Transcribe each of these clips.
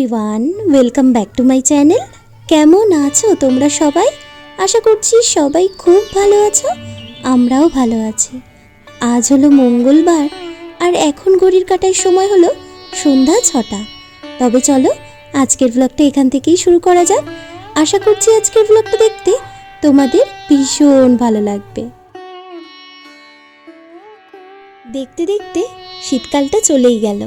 Everyone welcome back to my channel কেমন আছো তোমরা সবাই? আশা করছি সবাই খুব ভালো আছো, আমরাও ভালো আছি। আজ হলো মঙ্গলবার, আর এখন ঘড়ির কাটার সময় হলো সন্ধ্যা ছটা। তবে চলো, আজকের ব্লগটা এখান থেকেই শুরু করা যাক। আশা করছি আজকের ব্লগটা দেখতে তোমাদের ভীষণ ভালো লাগবে। দেখতে দেখতে শীতকালটা চলেই গেল।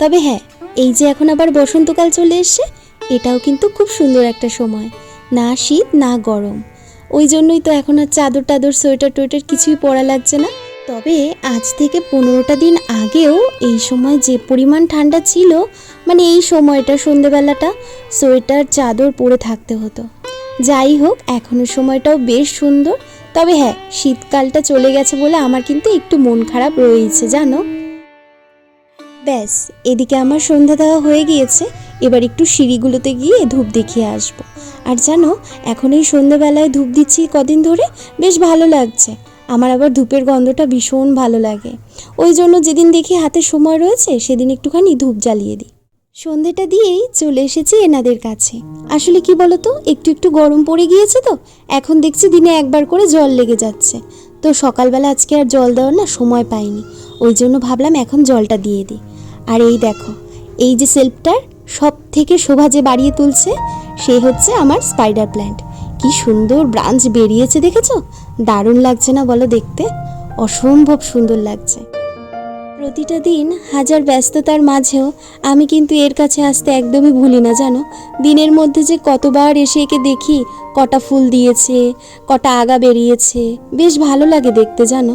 তবে হ্যাঁ এই যে এখন আবার বসন্তকাল চলে এসছে, এটাও কিন্তু খুব সুন্দর একটা সময়। না শীত, না গরম। ওই জন্যই তো এখন আর চাদর টাদর, সোয়েটার টোয়েটার কিছুই পরা লাগছে না। তবে আজ থেকে পনেরোটা দিন আগেও এই সময় যে পরিমাণ ঠান্ডা ছিল মানে এই সময়টা, সন্ধেবেলাটা, সোয়েটার, চাদর পরে থাকতে হতো। যাই হোক, এখনের সময়টাও বেশ সুন্দর। তবে হ্যাঁ শীতকালটা চলে গেছে বলে আমার কিন্তু একটু মন খারাপ রয়েছে জানো? ব্যাস, এদিকে আমার সন্ধ্যা দেওয়া হয়ে গিয়েছে, এবার একটু সিঁড়িগুলোতে গিয়ে ধূপ দেখিয়ে আসব। আর জানো, এখন এই সন্ধ্যাবেলায় ধূপ দিচ্ছি কদিন ধরে, বেশ ভালো লাগছে। আমার আবার ধূপের গন্ধটা ভীষণ ভালো লাগে। ওই জন্য যেদিন দেখি হাতে সময় রয়েছে, সেদিন একটুখানি ধূপ জ্বালিয়ে দিই। সন্ধেটা দিয়েই চলে এসেছি এনাদের কাছে। আসলে কি বলতো, একটু একটু গরম পড়ে গিয়েছে তো, এখন দেখছি দিনে একবার করে জল লেগে যাচ্ছে। তো সকালবেলা আজকে আর জল দেওয়ার না সময় পাইনি, ওই জন্য ভাবলাম এখন জলটা দিয়ে দিই। আর এই দেখো, এই যে সেলফটার সব থেকে শোভা যে বাড়িয়ে তুলছে, সে হচ্ছে আমার স্পাইডার প্ল্যান্ট কি সুন্দর ব্রাঞ্চ বেরিয়েছে দেখেছ? দারুণ লাগছে না বলো দেখতে? অসম্ভব সুন্দর লাগছে। প্রতিটা দিন হাজার ব্যস্ততার মাঝেও আমি কিন্তু এর কাছে আসতে একদমই ভুলি না, জানো? দিনের মধ্যে যে কতবার এসে একে দেখি, কটা ফুল দিয়েছে, কটা আগা বেরিয়েছে, বেশ ভালো লাগে দেখতে, জানো?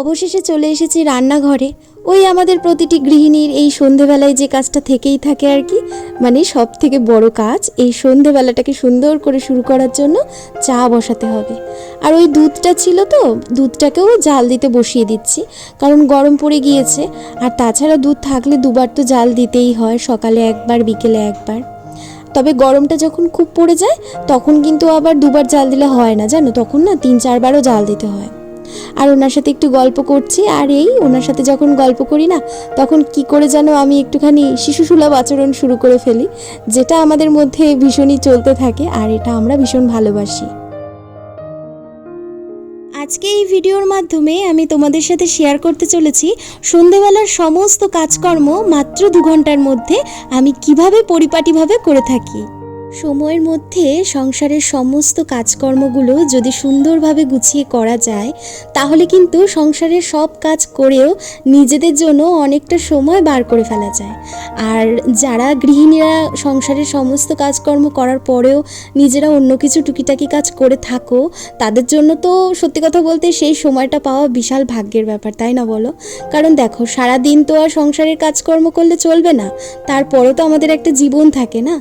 অবশেষে চলে এসেছি রান্নাঘরে। ওই আমাদের প্রতিটি গৃহিণীর এই সন্ধেবেলায় যে কাজটা থেকেই থাকে আর কি মানে সব থেকে বড় কাজ এই সন্ধেবেলাটাকে সুন্দর করে শুরু করার জন্য চা বসাতে হবে। আর ওই দুধটা ছিল তো, দুধটাকেও জাল দিতে বসিয়ে দিচ্ছি, কারণ গরম পড়ে গিয়েছে। আর তাছাড়া দুধ থাকলে দুবার তো জাল দিতেই হয়, সকালে একবার, বিকেলে একবার। তবে গরমটা যখন খুব পড়ে যায়, তখন কিন্তু আবার দুবার জাল দিলে হয় না, জানো? তখন না তিন, চারবারও জাল দিতে হয়। আর ওনার সাথে একটু গল্প করছি, আর এই ওনার সাথে যখন গল্প করি না, তখন কি করে যেন আমি একটুখানি শিশুসুলভ আচরণ শুরু করে ফেলি, যেটা আমাদের মধ্যে ভীষণই চলতে থাকে, আর এটা আমরা ভীষণ ভালোবাসি। আজকে এই ভিডিওর মাধ্যমে আমি তোমাদের সাথে শেয়ার করতে চলেছি, সন্ধেবেলার সমস্ত কাজকর্ম মাত্র দু ঘণ্টার মধ্যে আমি কীভাবে পরিপাটিভাবে করে থাকি। সময়ের মধ্যে সংসারের সমস্ত কাজকর্মগুলো যদি সুন্দরভাবে গুছিয়ে করা যায়, তাহলে কিন্তু সংসারের সব কাজ করেও নিজেদের জন্য অনেকটা সময় বার করে ফেলা যায়। আর যারা গৃহিণীরা সংসারের সমস্ত কাজকর্ম করার পরেও নিজেরা অন্য কিছু টুকিটাকি কাজ করে থাকো, তাদের জন্য তো সত্যি কথা বলতে সেই সময়টা পাওয়া বিশাল ভাগ্যের ব্যাপার, তাই না বলো? কারণ দেখো সারা দিন তো আর সংসারের কাজকর্ম করলে চলবে না, তারপরেও তো আমাদের একটা জীবন থাকে না।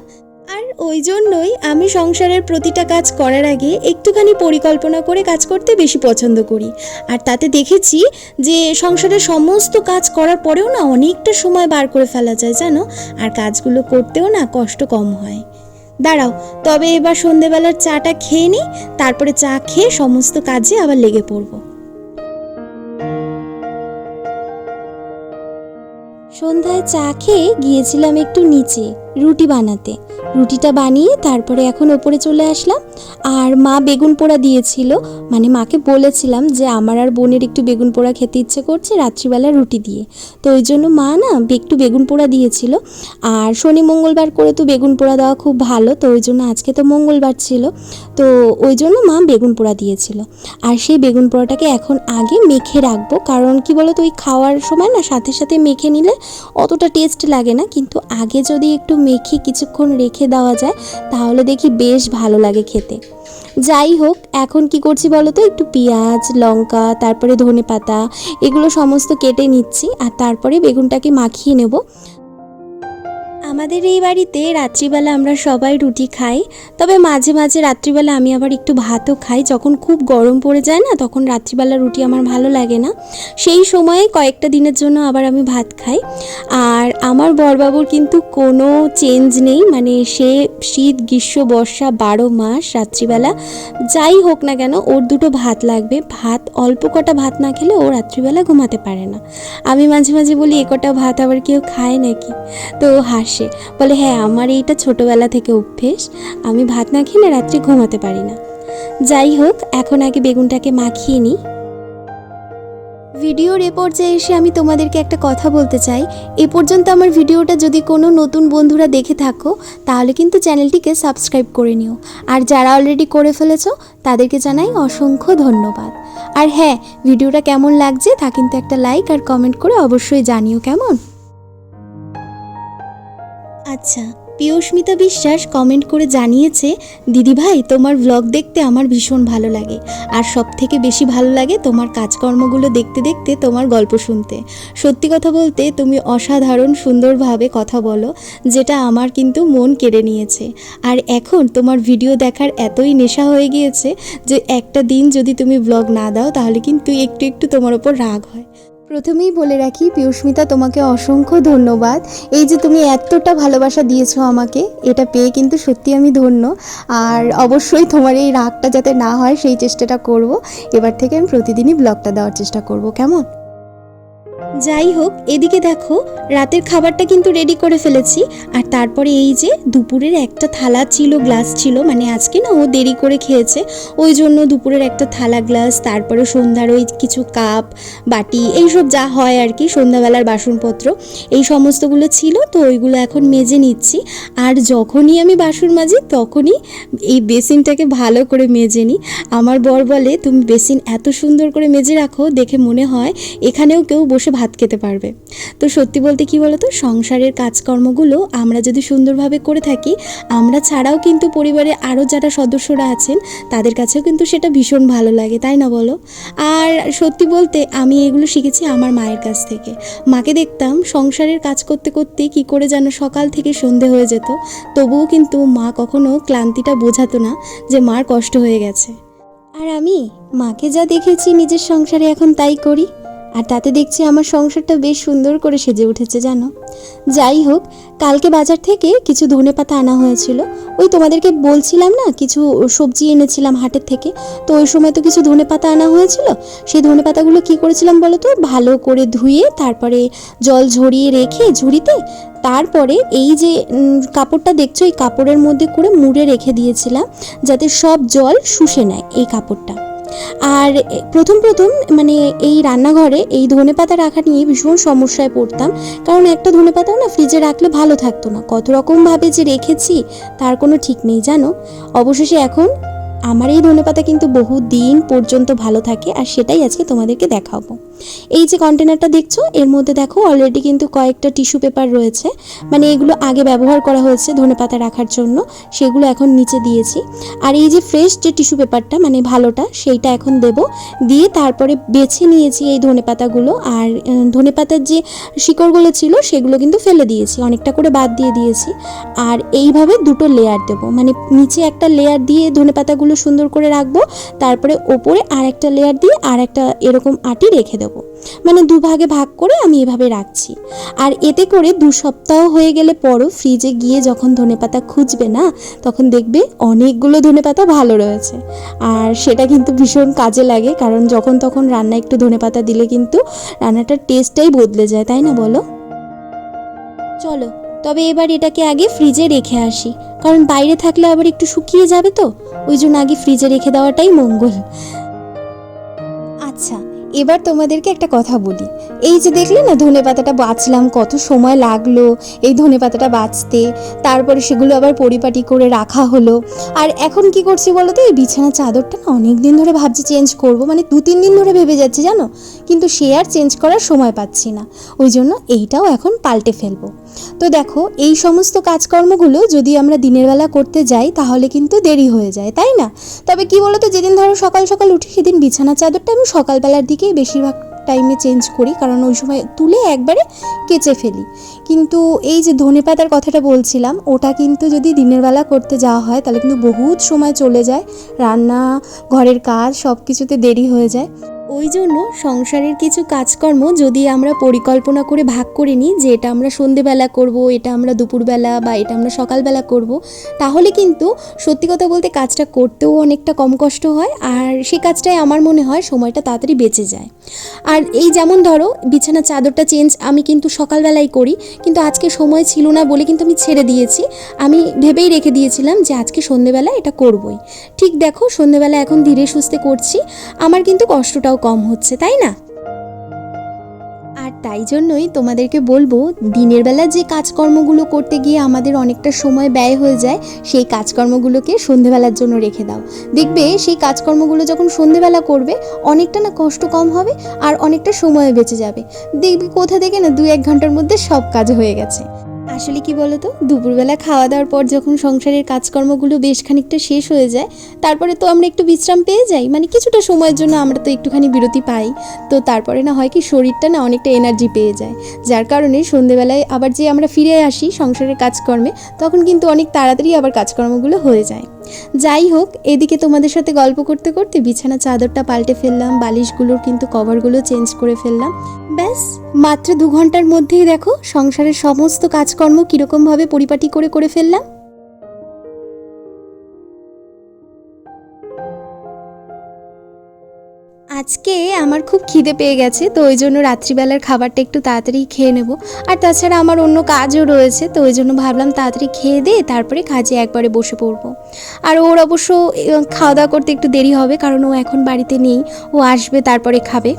আর ওই জন্যই আমি সংসারের প্রতিটা কাজ করার আগে একটুখানি পরিকল্পনা করে কাজ করতে বেশি পছন্দ করি। আর তাতে দেখেছি যে সংসারের সমস্ত কাজ করার পরেও না অনেকটা সময় বার করে ফেলা যায়, জানো? আর কাজগুলো করতেও না কষ্ট কম হয়। দাঁড়াও, তবে এবার সন্ধেবেলার চাটা খেয়ে নিই তারপরে চা খেয়ে সমস্ত কাজে আবার লেগে পড়ব। সন্ধ্যায় চা খেয়ে গিয়েছিলাম একটু নিচে। রুটি বানাতে। রুটিটা বানিয়ে তারপরে এখন ওপরে চলে আসলাম। আর মা বেগুন পোড়া দিয়েছিল। মানে মাকে বলেছিলাম যে আমার আর বোনের একটু বেগুন পোড়া খেতে ইচ্ছে করছে রাত্রিবেলা রুটি দিয়ে। তো ওই জন্য মা না একটু বেগুন পোড়া দিয়েছিল। আর শনি মঙ্গলবার করে তো বেগুন পোড়া দেওয়া খুব ভালো। তো ওই জন্য আজকে তো মঙ্গলবার ছিল। তো ওই জন্য মা বেগুন পোড়া দিয়েছিল। আর সেই বেগুন পোড়াটাকে এখন আগে মেখে রাখব। কারণ কি বলতো, ওই খাওয়ার সময় না সাথে সাথে মেখে নিলে অতটা টেস্ট লাগে না। কিন্তু আগে যদি একটু মেখে কিছুক্ষণ রেখে দেওয়া যায়, তাহলে দেখি বেশ ভালো লাগে খেতে। যাই হোক, এখন কি করছি বলো তো? একটু পেঁয়াজ, লঙ্কা, তারপরে ধনে পাতা এগুলো সমস্ত কেটে নিচ্ছি, আর তারপরে বেগুনটাকে মাখিয়ে নেব। আমাদের এই বাড়িতে রাত্রিবেলা আমরা সবাই রুটি খাই, তবে মাঝে মাঝে রাত্রিবেলা আমি আবার একটু ভাতও খাই। যখন খুব গরম পড়ে যায় না, তখন রাত্রিবেলা রুটি আমার ভালো লাগে না। সেই সময়ে কয়েকটা দিনের জন্য আবার আমি ভাত খাই। আর আমার বরবাবুর কিন্তু কোনো চেঞ্জ নেই মানে সে শীত, গ্রীষ্ম, বর্ষা, বারো মাস, রাত্রিবেলা যাই হোক না কেন, ওর দুটো ভাত লাগবে। ভাত, অল্প কটা ভাত না খেলে ও রাত্রিবেলা ঘুমাতে পারে না। আমি মাঝে মাঝে বলি, এ কটা ভাত আবার কেউ খায় নাকি? তো ও হাসে বলে হ্যাঁ আমার এইটা ছোটোবেলা থেকে অভ্যেস। আমি ভাত না খেলে রাত্রে ঘুমাতে পারি না। যাই হোক, এখন আগে বেগুনটাকে মাখিয়ে নিই। ভিডিওর এ পর্যায়ে এসে আমি তোমাদেরকে একটা কথা বলতে চাই। এ পর্যন্ত আমার ভিডিওটা যদি কোনো নতুন বন্ধুরা দেখে থাকো, তাহলে কিন্তু চ্যানেলটিকে সাবস্ক্রাইব করে নিও। আর যারা অলরেডি করে ফেলেছো, তাদেরকে জানাই অসংখ্য ধন্যবাদ। আর হ্যাঁ ভিডিওটা কেমন লাগছে তা কিন্তু একটা লাইক আর কমেন্ট করে অবশ্যই জানিও কেমন? আচ্ছা পিয়স্মিতা বিশ্বাস কমেন্ট করে জানিয়েছে দিদিভাই তোমার ব্লগ দেখতে আমার ভীষণ ভালো লাগে। আর সব থেকে বেশি ভালো লাগে তোমার কাজকর্মগুলো দেখতে দেখতে তোমার গল্প শুনতে। সত্যি কথা বলতে, তুমি অসাধারণ সুন্দরভাবে কথা বলো, যেটা আমার কিন্তু মন কেড়ে নিয়েছে। আর এখন তোমার ভিডিও দেখার এতই নেশা হয়ে গিয়েছে যে একটা দিন যদি তুমি ব্লগ না দাও, তাহলে কিন্তু একটু একটু তোমার ওপর রাগ হয়। প্রথমেই বলে রাখি পিয়ুষ্মিতা তোমাকে অসংখ্য ধন্যবাদ। এই যে তুমি এতটা ভালোবাসা দিয়েছ আমাকে, এটা পেয়ে কিন্তু সত্যি আমি ধন্য। আর অবশ্যই তোমার এই রাগটা যাতে না হয়, সেই চেষ্টাটা করব। এবার থেকে আমি প্রতিদিনই ব্লগটা দেওয়ার চেষ্টা করব। কেমন? যাই হোক, এদিকে দেখো, রাতের খাবারটা কিন্তু রেডি করে ফেলেছি। আর তারপরে এই যে দুপুরের একটা থালা ছিল গ্লাস ছিল মানে আজকে না ও দেরি করে খেয়েছে, ওই জন্য দুপুরের একটা থালা গ্লাস তারপরে সন্ধ্যার ওই কিছু কাপ বাটি, এইসব যা হয় আর কি, সন্ধ্যাবেলার বাসনপত্র, এই সমস্তগুলো ছিল, তো ওইগুলো এখন মেজে নিচ্ছি। আর যখনই আমি বাসন মাজি, তখনই এই বেসিনটাকে ভালো করে মেজে নিই। আমার বর বলে, তুমি বেসিন এত সুন্দর করে মেজে রাখো, দেখে মনে হয় এখানেও কেউ বসে ভাত খেতে পারবে। তো সত্যি বলতে কি বলতো, সংসারের কাজকর্মগুলো আমরা যদি সুন্দরভাবে করে থাকি, আমরা ছাড়াও কিন্তু পরিবারে আরও যারা সদস্যরা আছেন, তাদের কাছেও কিন্তু সেটা ভীষণ ভালো লাগে, তাই না বলো? আর সত্যি বলতে আমি এগুলো শিখেছি আমার মায়ের কাছ থেকে। মাকে দেখতাম সংসারের কাজ করতে করতে কি করে যেন সকাল থেকে সন্ধে হয়ে যেত, তবুও কিন্তু মা কখনো ক্লান্তিটা বোঝাতো না যে মার কষ্ট হয়ে গেছে। আর আমি মাকে যা দেখেছি নিজের সংসারে এখন তাই করি। আর তাতে দেখছি আমার সংসারটা বেশ সুন্দর করে সেজে উঠেছে, জানো। যাই হোক, কালকে বাজার থেকে কিছু ধনে পাতা আনা হয়েছিল। ওই তোমাদেরকে বলছিলাম না, কিছু সবজি এনেছিলাম হাটের থেকে। তো ওই সময় তো কিছু ধনে পাতা আনা হয়েছিল। সেই ধনে পাতাগুলো কী করেছিলাম বলো তো? ভালো করে ধুয়ে, তারপরে জল ঝরিয়ে রেখে ঝুড়িতে, তারপরে এই যে কাপড়টা দেখছ, এই কাপড়ের মধ্যে করে মুড়ে রেখে দিয়েছিলাম, যাতে সব জল শুষে নেয় এই কাপড়টা। আর প্রথম প্রথম মানে এই রান্নাঘরে এই ধনে পাতা রাখা নিয়ে ভীষণ সমস্যায় পড়তাম। কারণ একটা ধনে পাতাও না ফ্রিজে রাখলে ভালো থাকতো না। কত রকমভাবে যে রেখেছি, তার কোনো ঠিক নেই, জানো? অবশেষে এখন আমার এই ধনেপাতা কিন্তু বহু দিন পর্যন্ত ভালো থাকে, আর সেটাই আজকে তোমাদেরকে দেখাবো। এই যে কন্টেনারটা দেখছ এর মধ্যে দেখো অলরেডি কিন্তু কয়েকটা টিস্যু পেপার রয়েছে। মানে এগুলো আগে ব্যবহার করা হয়েছে ধনেপাতা রাখার জন্য সেগুলো এখন নিচে দিয়েছি। আর এই যে ফ্রেশ যে টিস্যু পেপারটা মানে ভালোটা সেইটা এখন দেব। দিয়ে তারপরে বেছে নিয়েছি এই ধনেপাতাগুলো। আর উম, ধনেপাতার যে শিকড়গুলো ছিল সেগুলো কিন্তু ফেলে দিয়েছি। অনেকটা করে বাদ দিয়ে দিয়েছি। আর এইভাবে দুটো লেয়ার দেব। মানে নিচে একটা লেয়ার দিয়ে ধনেপাতাগুলো সুন্দর করে রাখব। তারপরে ওপরে আর একটা লেয়ার দিয়ে আর একটা এরকম আটি রেখে দেবো। মানে দুভাগে ভাগ করে আমি এভাবে রাখছি। আর এতে করে দু সপ্তাহ হয়ে গেলে পরও ফ্রিজে গিয়ে যখন ধনেপাতা খুঁজবে না, তখন দেখবে অনেকগুলো ধনেপাতা ভালো রয়েছে। আর সেটা কিন্তু ভীষণ কাজে লাগে, কারণ যখন তখন রান্না একটু ধনেপাতা দিলে কিন্তু রান্নাটার টেস্টটাই বদলে যায়, তাই না বলো? চলো, তবে এবার এটাকে আগে ফ্রিজে রেখে আসি। কারণ বাইরে থাকলে আবার একটু শুকিয়ে যাবে তো। ওই জন্য আগে ফ্রিজে রেখে দেওয়াটাই মঙ্গল। আচ্ছা এবার তোমাদেরকে একটা কথা বলি। এই যে দেখলে না, ধনে পাতাটা বাঁচলাম, কত সময় লাগল এই ধনে পাতাটা বাঁচতে। তারপরে সেগুলো আবার পরিপাটি করে রাখা হলো। আর এখন কি করছি বলো তো এই বিছানা চাদরটা না অনেক দিন ধরে ভাবছি চেঞ্জ করব মানে দু, তিন দিন ধরে ভেবে যাচ্ছে জানো? কিন্তু সে আর চেঞ্জ করার সময় পাচ্ছি না। ওই জন্য এইটাও এখন পাল্টে ফেলব। তো দেখো, এই সমস্ত কাজকর্মগুলো যদি আমরা দিনের বেলা করতে যাই, তাহলে কিন্তু দেরি হয়ে যায়, তাই না? তবে কি বলতো, যেদিন ধরো সকাল সকাল উঠি, সেদিন বিছানা চাদরটা আমি সকালবেলার দিকেই বেশিরভাগ টাইমে চেঞ্জ করি, কারণ ওই সময় তুলে একবারে কেচে ফেলি। কিন্তু এই যে ধনে পাতার কথাটা বলছিলাম, ওটা কিন্তু যদি দিনের বেলা করতে যাওয়া হয়, তাহলে কিন্তু বহুত সময় চলে যায়। রান্না, ঘরের কাজ সব কিছুতে দেরি হয়ে যায়। ওই জন্য সংসারের কিছু কাজকর্ম যদি আমরা পরিকল্পনা করে ভাগ করে নিই যে এটা আমরা সন্ধেবেলা করব, এটা আমরা দুপুরবেলা বা এটা আমরা সকালবেলা করব, তাহলে কিন্তু সত্যি কথা বলতে কাজটা করতেও অনেকটা কম কষ্ট হয় আর সেই কাজটাই আমার মনে হয় সময়টা তাড়াতাড়ি বেঁচে যায়। আর এই যেমন ধরো বিছানার চাদরটা চেঞ্জ আমি কিন্তু সকালবেলাই করি, কিন্তু আজকে সময় ছিল না বলে কিন্তু আমি ছেড়ে দিয়েছি। আমি ভেবেই রেখে দিয়েছিলাম যে আজকে সন্ধেবেলা এটা করবই। ঠিক দেখো সন্ধেবেলা এখন ধীরে সুস্থে করছি, আমার কিন্তু কষ্টটাও কম হচ্ছে, তাই না? আর তাই জন্যই তোমাদেরকে বলব, দিনের বেলা যে কাজকর্মগুলো করতে গিয়ে আমাদের অনেকটা সময় ব্যয় হয়ে যায়, সেই কাজকর্মগুলোকে সন্ধেবেলার জন্য রেখে দাও। দেখবে সেই কাজকর্মগুলো যখন সন্ধেবেলা করবে, অনেকটা না কষ্ট কম হবে আর অনেকটা সময় বেঁচে যাবে। দেখবে কোথা থেকে না দু এক ঘণ্টার মধ্যে সব কাজ হয়ে গেছে। আসলে কি বলতো? দুপুরবেলা খাওয়া দাওয়ার পর যখন সংসারের কাজকর্মগুলো বেশ খানিকটা শেষ হয়ে যায়, তারপরে তো আমরা একটু বিশ্রাম পেয়ে যাই। মানে কিছুটা সময়ের জন্য আমরা তো একটুখানি বিরতি পাই। তো তারপরে না হয় কি শরীরটা না অনেকটা এনার্জি পেয়ে যায়। যার কারণে সন্ধেবেলায় আবার যে আমরা ফিরে আসি সংসারের কাজকর্মে, তখন কিন্তু অনেক তাড়াতাড়ি আবার কাজকর্মগুলো হয়ে যায়। যাই হোক, এদিকে তোমাদের সাথে গল্প করতে করতে বিছানা চাদরটা পাল্টে ফেললাম, বালিশগুলোর কিন্তু কভারগুলো চেঞ্জ করে ফেললাম। ব্যাস, মাত্র দু ঘণ্টার মধ্যেই দেখো সংসারের সমস্ত কাজকর্ম কীরকমভাবে পরিপাটি করে করে ফেললাম? আজকে আমার খুব খিদে পেয়ে গেছে, তো ওই জন্য রাত্রিবেলার খাবারটা একটু তাড়াতাড়ি খেয়ে নেব। আর তাছাড়া আমার অন্য কাজও রয়েছে, তো ওই জন্য ভাবলাম তাড়াতাড়ি খেয়ে দিয়ে তারপরে কাজে একবারে বসে পড়ব। আর ওর অবশ্য খাওয়া দাওয়া করতে একটু দেরি হবে, কারণ ও এখন বাড়িতে নেই, ও আসবে তারপরে খাবে।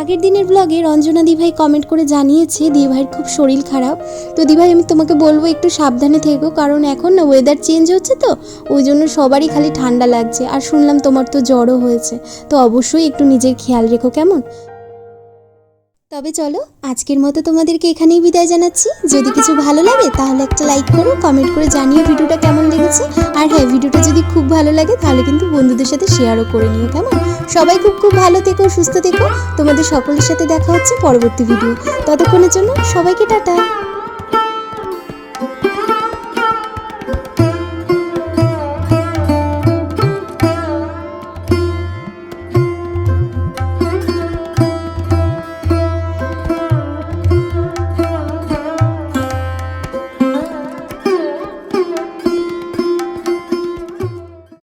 আগের দিনের ব্লগে রঞ্জনা দিভাই কমেন্ট করে জানিয়েছে, দিভাইয়ের খুব শরীর খারাপ। তো দিভাই, আমি তোমাকে বলব একটু সাবধানে থেকো, কারণ এখন না ওয়েদার চেঞ্জ হচ্ছে তো, ওই জন্য সবারই খালি ঠান্ডা লাগছে। আর শুনলাম তোমার তো জ্বরও হয়েছে। তো অবশ্যই একটু নিজের খেয়াল রেখো, কেমন? তবে চলো, আজকের মতো তোমাদেরকে এখানেই বিদায় জানাচ্ছি। যদি কিছু ভালো লাগে, তাহলে একটা লাইক করো কমেন্ট করে জানিও ভিডিওটা কেমন লেগেছে। আর হ্যাঁ ভিডিওটা যদি খুব ভালো লাগে, তাহলে কিন্তু বন্ধুদের সাথে শেয়ারও করে নিও, কেমন? সবাই খুব খুব ভালো থেকো, সুস্থ থেকো। তোমাদের সকলের সাথে দেখা হচ্ছে পরবর্তী ভিডিও ততক্ষণের জন্য সবাইকে টাটা।